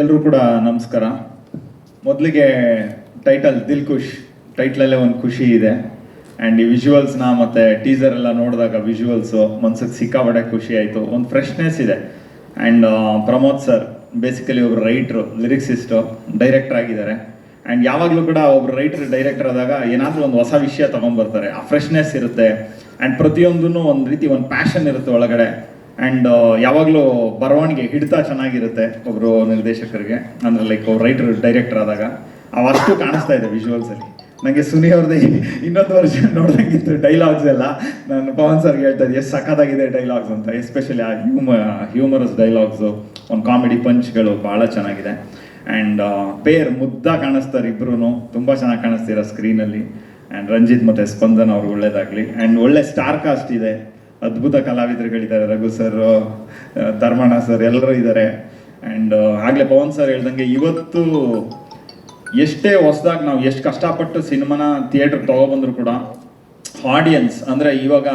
ಎಲ್ಲರೂ ಕೂಡ ನಮಸ್ಕಾರ. ಮೊದಲಿಗೆ ಟೈಟಲ್ ದಿಲ್ ಖುಷ್ ಟೈಟ್ಲಲ್ಲೇ ಒಂದು ಖುಷಿ ಇದೆ. ಆ್ಯಂಡ್ ಈ ವಿಜುವಲ್ಸ್ನ ಮತ್ತು ಟೀಸರ್ ಎಲ್ಲ ನೋಡಿದಾಗ ವಿಜುವಲ್ಸು ಮನ್ಸಿಗೆ ಸಿಕ್ಕಾಪಟ್ಟೆ ಖುಷಿ ಆಯಿತು. ಒಂದು ಫ್ರೆಶ್ನೆಸ್ ಇದೆ. ಆ್ಯಂಡ್ ಪ್ರಮೋದ್ ಸರ್ ಬೇಸಿಕಲಿ ಒಬ್ರು ರೈಟ್ರು ಲಿರಿಕ್ಸಿಸ್ಟು ಡೈರೆಕ್ಟರ್ ಆಗಿದ್ದಾರೆ. ಆ್ಯಂಡ್ ಯಾವಾಗಲೂ ಕೂಡ ಒಬ್ರು ರೈಟ್ರ್ ಡೈರೆಕ್ಟರ್ ಆದಾಗ ಏನಾದರೂ ಒಂದು ಹೊಸ ವಿಷಯ ತೊಗೊಂಬರ್ತಾರೆ. ಆ ಫ್ರೆಶ್ನೆಸ್ ಇರುತ್ತೆ. ಆ್ಯಂಡ್ ಪ್ರತಿಯೊಂದೂ ಒಂದು ರೀತಿ ಒಂದು ಪ್ಯಾಷನ್ ಇರುತ್ತೆ ಒಳಗಡೆ. ಆ್ಯಂಡ್ ಯಾವಾಗಲೂ ಬರವಣಿಗೆ ಹಿಡಿತ ಚೆನ್ನಾಗಿರುತ್ತೆ ಒಬ್ಬರು ನಿರ್ದೇಶಕರಿಗೆ. ಅಂದರೆ ಲೈಕ್ ರೈಟರ್ ಡೈರೆಕ್ಟರ್ ಆದಾಗ. ಅವಷ್ಟು ಕಾಣಿಸ್ತಾ ಇದೆ ವಿಜುವಲ್ಸಲ್ಲಿ ನನಗೆ ಸುನಿ ಅವ್ರದ್ದು ಇನ್ನೊಂದು ವರ್ಷ ನೋಡ್ದಂಗಿತ್ತು ಡೈಲಾಗ್ಸ್ ಎಲ್ಲ. ನಾನು ಪವನ್ ಸರ್ಗೆ ಹೇಳ್ತಾ ಇದ್ದೆ, ಎಷ್ಟು ಸಖತ್ತಾಗಿದೆ ಡೈಲಾಗ್ಸ್ ಅಂತ. ಎಸ್ಪೆಷಲಿ ಆ ಹ್ಯೂಮ ಹ್ಯೂಮರಸ್ ಡೈಲಾಗ್ಸು ಒಂದು ಕಾಮಿಡಿ ಪಂಚ್ಗಳು ಭಾಳ ಚೆನ್ನಾಗಿದೆ. ಆ್ಯಂಡ್ ಪೇರ್ ಮುದ್ದ ಕಾಣಿಸ್ತಾರೆ ಇಬ್ರು ತುಂಬ ಚೆನ್ನಾಗಿ ಕಾಣಿಸ್ತೀರ ಸ್ಕ್ರೀನಲ್ಲಿ ಆ್ಯಂಡ್ ರಂಜಿತ್ ಮತ್ತು ಸ್ಪಂದನ್ ಅವ್ರು ಒಳ್ಳೇದಾಗಲಿ. ಆ್ಯಂಡ್ ಒಳ್ಳೆ ಸ್ಟಾರ್ ಕಾಸ್ಟ್ ಇದೆ. ಅದ್ಭುತ ಕಲಾವಿದರುಗಳಿದ್ದಾರೆ. ರಘು ಸರ್ ಧರ್ಮಣ್ಣ ಸರ್ ಎಲ್ಲರೂ ಇದ್ದಾರೆ. ಆ್ಯಂಡ್ ಆಗಲೇ ಪವನ್ ಸರ್ ಹೇಳ್ದಂಗೆ ಇವತ್ತು ಎಷ್ಟೇ ಹೊಸದಾಗಿ ನಾವು ಎಷ್ಟು ಕಷ್ಟಪಟ್ಟು ಸಿನಿಮಾನ ಥಿಯೇಟರ್ ತೊಗೊಬಂದ್ರು ಕೂಡ ಆಡಿಯನ್ಸ್ ಅಂದರೆ ಇವಾಗ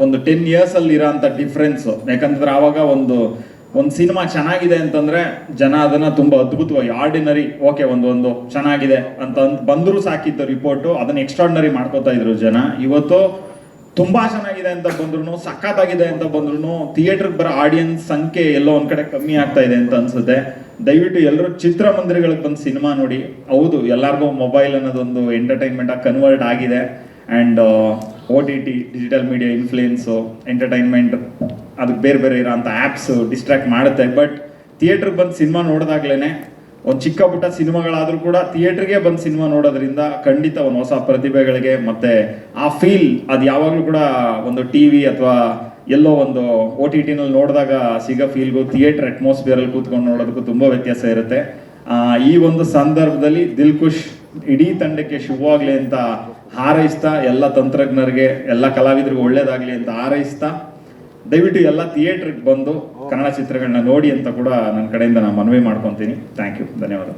ಒಂದು ಟೆನ್ ಇಯರ್ಸ್ ಅಲ್ಲಿ ಇರೋಂಥ ಡಿಫ್ರೆನ್ಸು ಯಾಕಂದ್ರೆ ಆವಾಗ ಒಂದು ಒಂದು ಸಿನಿಮಾ ಚೆನ್ನಾಗಿದೆ ಅಂತಂದರೆ ಜನ ಅದನ್ನು ತುಂಬ ಅದ್ಭುತವಾಗಿ ಆರ್ಡಿನರಿ ಓಕೆ ಒಂದು ಒಂದು ಚೆನ್ನಾಗಿದೆ ಅಂತ ಬಂದರೂ ಸಾಕಿತ್ತು ರಿಪೋರ್ಟು ಅದನ್ನು ಎಕ್ಸ್ಟ್ರಾರ್ಡಿನರಿ ಮಾಡ್ಕೋತಾ ಇದ್ರು ಜನ. ಇವತ್ತು ತುಂಬಾ ಚೆನ್ನಾಗಿದೆ ಅಂತ ಬಂದ್ರು ಸಖತ್ತಾಗಿದೆ ಅಂತ ಬಂದ್ರು ಥಿಯೇಟರ್ಗೆ ಬರೋ ಆಡಿಯನ್ಸ್ ಸಂಖ್ಯೆ ಎಲ್ಲೋ ಒಂದ್ ಕಡೆ ಕಮ್ಮಿ ಆಗ್ತಾ ಇದೆ ಅಂತ ಅನ್ಸುತ್ತೆ. ದಯವಿಟ್ಟು ಎಲ್ಲರೂ ಚಿತ್ರಮಂದಿರಗಳಿಗೆ ಬಂದು ಸಿನಿಮಾ ನೋಡಿ. ಹೌದು, ಎಲ್ಲರಿಗೂ ಮೊಬೈಲ್ ಅನ್ನೋದೊಂದು ಎಂಟರ್ಟೈನ್ಮೆಂಟ್ ಆಗಿ ಕನ್ವರ್ಟ್ ಆಗಿದೆ. And O T T digital media influence entertainment ಅದಕ್ಕೆ ಬೇರೆ ಬೇರೆ ಇರೋಂಥ ಆ್ಯಪ್ಸು ಡಿಸ್ಟ್ರಾಕ್ಟ್ ಮಾಡುತ್ತೆ. ಬಟ್ ಥಿಯೇಟ್ರಿಗೆ ಬಂದು ಸಿನಿಮಾ ನೋಡಿದಾಗ್ಲೇ ಒಂದು ಚಿಕ್ಕ ಪುಟ್ಟ ಸಿನಿಮಾಗಳಾದರೂ ಕೂಡ ಥಿಯೇಟರ್ಗೆ ಬಂದು ಸಿನಿಮಾ ನೋಡೋದ್ರಿಂದ ಖಂಡಿತ ಒಂದು ಹೊಸ ಪ್ರತಿಭೆಗಳಿಗೆ ಮತ್ತೆ ಆ ಫೀಲ್ ಅದು ಯಾವಾಗಲೂ ಕೂಡ ಒಂದು ಟಿ ವಿ ಅಥವಾ ಎಲ್ಲೋ ಒಂದು ಒ ಟಿ ಟಿನಲ್ಲಿ ನೋಡಿದಾಗ ಸಿಗೋ ಫೀಲ್ಗೂ ಥಿಯೇಟರ್ ಅಟ್ಮಾಸ್ಫಿಯರಲ್ಲಿ ಕೂತ್ಕೊಂಡು ನೋಡೋದಕ್ಕೂ ತುಂಬ ವ್ಯತ್ಯಾಸ ಇರುತ್ತೆ. ಈ ಒಂದು ಸಂದರ್ಭದಲ್ಲಿ ದಿಲ್ ಖುಷ್ ಇಡೀ ತಂಡಕ್ಕೆ ಶುಭವಾಗ್ಲಿ ಅಂತ ಹಾರೈಸ್ತಾ ಎಲ್ಲ ತಂತ್ರಜ್ಞರಿಗೆ, ಎಲ್ಲ ಕಲಾವಿದರಿಗೂ ಒಳ್ಳೇದಾಗ್ಲಿ ಅಂತ ಹಾರೈಸ್ತಾ ದಯವಿಟ್ಟು ಎಲ್ಲ ಥಿಯೇಟ್ರಿಗೆ ಬಂದು ಕನ್ನಡ ಚಿತ್ರಗಳನ್ನ ನೋಡಿ ಅಂತ ಕೂಡ ನನ್ನ ಕಡೆಯಿಂದ ನಾನು ಮನವಿ ಮಾಡ್ಕೊತೀನಿ. ಥ್ಯಾಂಕ್ ಯು ಧನ್ಯವಾದ.